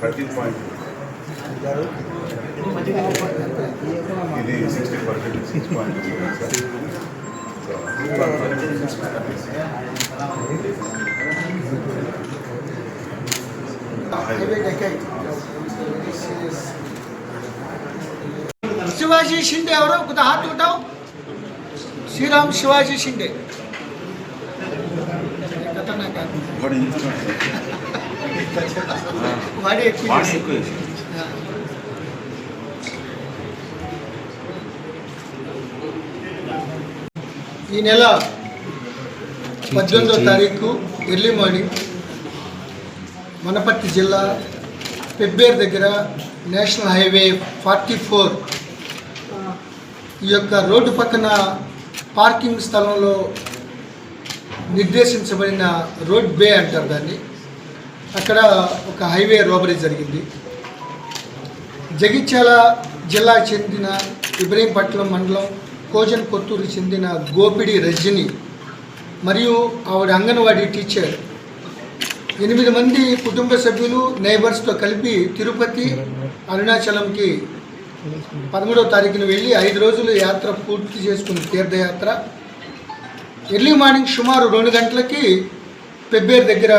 Thirteen point ఇది sixty percent six point sir Shivaji Shinde और कुछ हाथ उठाओ श्री राम शिवाजी शिंदे खतरनाक आदमी. వాడే ఎక్కువ చేశాడు. ఆ. ఈ నెల పద్దెనిమిదో తారీఖు ఎర్లీ మార్నింగ్ వనపర్తి జిల్లా పెబ్బేర్ దగ్గర నేషనల్ హైవే ఫార్టీ ఫోర్ ఈ యొక్క రోడ్డు పక్కన పార్కింగ్ స్థలంలో నిర్దేశించబడిన రోడ్ బే అంటారు దాన్ని. అక్కడ ఒక హైవే రోబరీ జరిగింది. జగిత్యాల జిల్లాకు చెందిన ఇబ్రహీంపట్నం మండలం కోజన్ కొత్తూరుకు చెందిన గోపిడి రజని మరియు ఆవిడ అంగన్వాడీ టీచర్. ఎనిమిది మంది కుటుంబ సభ్యులు నైబర్స్తో కలిపి తిరుపతి అరుణాచలంకి పదమూడవ తారీఖున వెళ్ళి ఐదు రోజులు యాత్ర పూర్తి చేసుకుంది తీర్థయాత్ర. ఎర్లీ మార్నింగ్ సుమారు రెండు గంటలకి పెబ్బేరు దగ్గర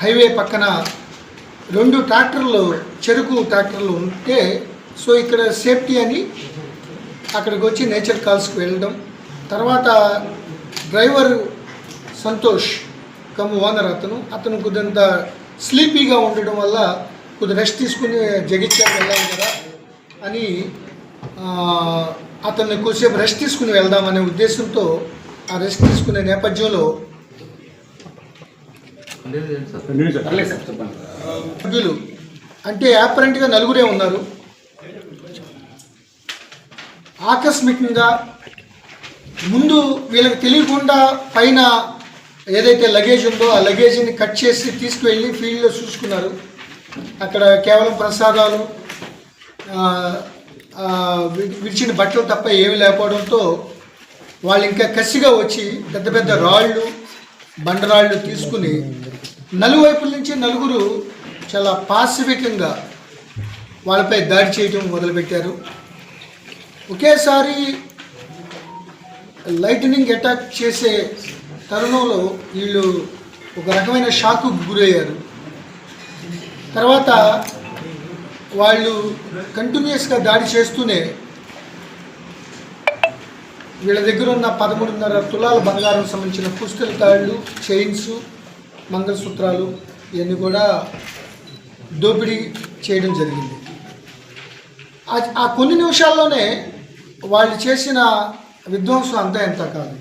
హైవే పక్కన రెండు ట్రాక్టర్లు చెరుకు ట్రాక్టర్లు ఉంటే సో ఇక్కడ సేఫ్టీ అని అక్కడికి వచ్చి నేచర్ కాల్స్కి వెళ్ళడం. తర్వాత డ్రైవర్ సంతోష్ కమ్ ఓనర్ అతను. అతను కొద్దింత స్లీపీగా ఉండడం వల్ల కొద్ది రెస్ట్ తీసుకుని జగిత్యాలు వెళ్ళాలి కదా. అని అతన్ని కొద్దిసేపు రెస్ట్ తీసుకుని వెళ్దామనే ఉద్దేశంతో ఆ రెస్ట్ తీసుకునే నేపథ్యంలో సభ్యులు అంటే యాపరెంట్గా నలుగురే ఉన్నారు. ఆకస్మికంగా ముందు వీళ్ళకి తెలియకుండా పైన ఏదైతే లగేజ్ ఉందో ఆ లగేజ్ని కట్ చేసి తీసుకువెళ్ళి ఫీల్డ్లో చూసుకున్నారు. అక్కడ కేవలం ప్రసాదాలు విడిచిన బట్టలు తప్ప ఏమి లేకపోవడంతో వాళ్ళు ఇంకా కసిగా వచ్చి పెద్ద పెద్ద రాళ్ళు బండరాళ్ళు తీసుకుని నలువైపుల నుంచి నలుగురు చాలా పాసిఫికంగా వాళ్ళపై దాడి చేయటం మొదలుపెట్టారు. ఒకేసారి లైటనింగ్ అటాక్ చేసే తరుణంలో వీళ్ళు ఒక రకమైన షాకు గురయ్యారు. తర్వాత వాళ్ళు కంటిన్యూస్గా దాడి చేస్తూనే వీళ్ళ దగ్గర ఉన్న పదమూడున్నర తులాల బంగారం సంబంధించిన పుస్తల తాళ్ళు చైన్స్ మంగళసూత్రాలు ఇవన్నీ కూడా దోపిడీ చేయడం జరిగింది. ఆ- ఆ కొన్ని నిమిషాల్లోనే వాళ్ళు చేసిన విధ్వంసం అంతా ఎంత కాదు.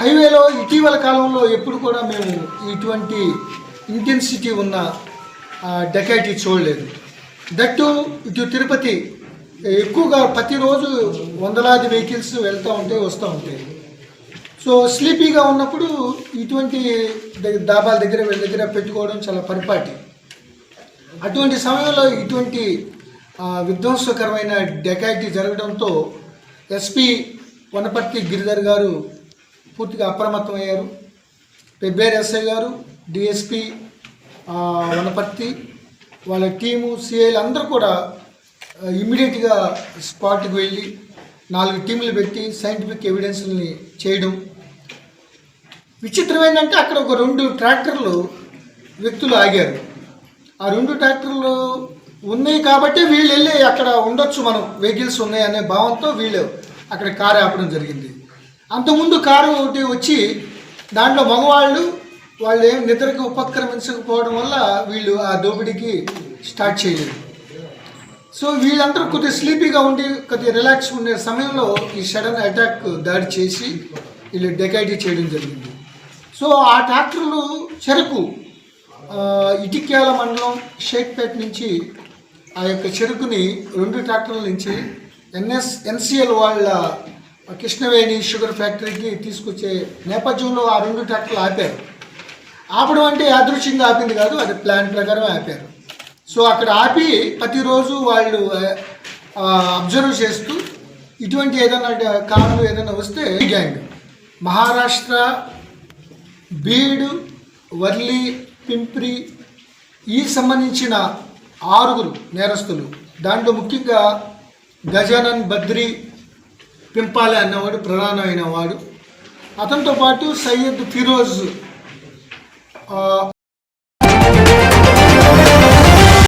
హైవేలో ఇటీవల కాలంలో ఎప్పుడు కూడా మేము ఇటువంటి ఇంటెన్సిటీ ఉన్న డెకైటీ చూడలేదు. దట్టు ఇటు తిరుపతి ఎక్కువగా ప్రతిరోజు వందలాది వెహికల్స్ వెళ్తూ ఉంటాయి వస్తూ ఉంటాయి. సో స్లీపీగా ఉన్నప్పుడు ఇటువంటి దాబాల దగ్గర వీళ్ళ దగ్గర పెట్టుకోవడం చాలా పరిపాటి. అటువంటి సమయంలో ఇటువంటి విధ్వంసకరమైన డెకాయిటీ జరగడంతో ఎస్పీ వనపర్తి గిరిధర్ గారు పూర్తిగా అప్రమత్తమయ్యారు. పెబ్బేర్ ఎస్ఐ గారు డిఎస్పి వనపర్తి వాళ్ళ టీము సిఐలు అందరూ కూడా ఇమ్మీడియట్గా స్పాట్కి వెళ్ళి నాలుగు టీంలు పెట్టి సైంటిఫిక్ ఎవిడెన్స్ని చేయడం. విచిత్రం ఏంటంటే అక్కడ ఒక రెండు ట్రాక్టర్లు వ్యక్తులు ఆగారు. ఆ రెండు ట్రాక్టర్లు ఉన్నాయి కాబట్టి వీళ్ళు వెళ్ళి అక్కడ ఉండొచ్చు మనం వెహికల్స్ ఉన్నాయి అనే భావంతో వీళ్ళు అక్కడ కారు ఆపడం జరిగింది. అంతకుముందు కారు ఒకటి వచ్చి దాంట్లో మగవాళ్ళు వాళ్ళు ఏం నిద్రకు ఉపక్రమించకపోవడం వల్ల వీళ్ళు ఆ దోపిడీకి స్టార్ట్ చేయలేదు. సో వీళ్ళందరూ కొద్దిగా స్లీపీగా ఉండి కొద్దిగా రిలాక్స్ ఉండే సమయంలో ఈ సడన్ అటాక్ దాడి చేసి వీళ్ళు డెకైటీ చేయడం జరిగింది. సో ఆ ట్రాక్టర్లు చెరుకు ఇటిక్యాల మండలం షేక్పేట నుంచి ఆ యొక్క చెరుకుని రెండు ట్రాక్టర్ల నుంచి ఎన్ఎస్ ఎన్సిఎల్ వాళ్ళ కృష్ణవేణి షుగర్ ఫ్యాక్టరీకి తీసుకొచ్చే నేపథ్యంలో ఆ రెండు ట్రాక్టర్లు ఆపారు. ఆపడం అంటే యాదృశ్యంగా ఆపింది కాదు అది ప్లాన్ ప్రకారం ఆపారు. సో అక్కడ ఆపి ప్రతిరోజు వాళ్ళు అబ్జర్వ్ చేస్తూ ఇటువంటి ఏదైనా కారణం ఏదైనా వస్తే గ్యాంగ్. మహారాష్ట్ర బీడు వర్లి పింప్రి ఈ సంబంధించిన ఆరుగురు నేరస్తులు దాంట్లో ముఖ్యంగా గజానన్ బద్రి పింపాలి అన్నవాడు ప్రధానమైన వాడు అతనితో పాటు సయ్యద్ ఫిరోజ్ ఆ,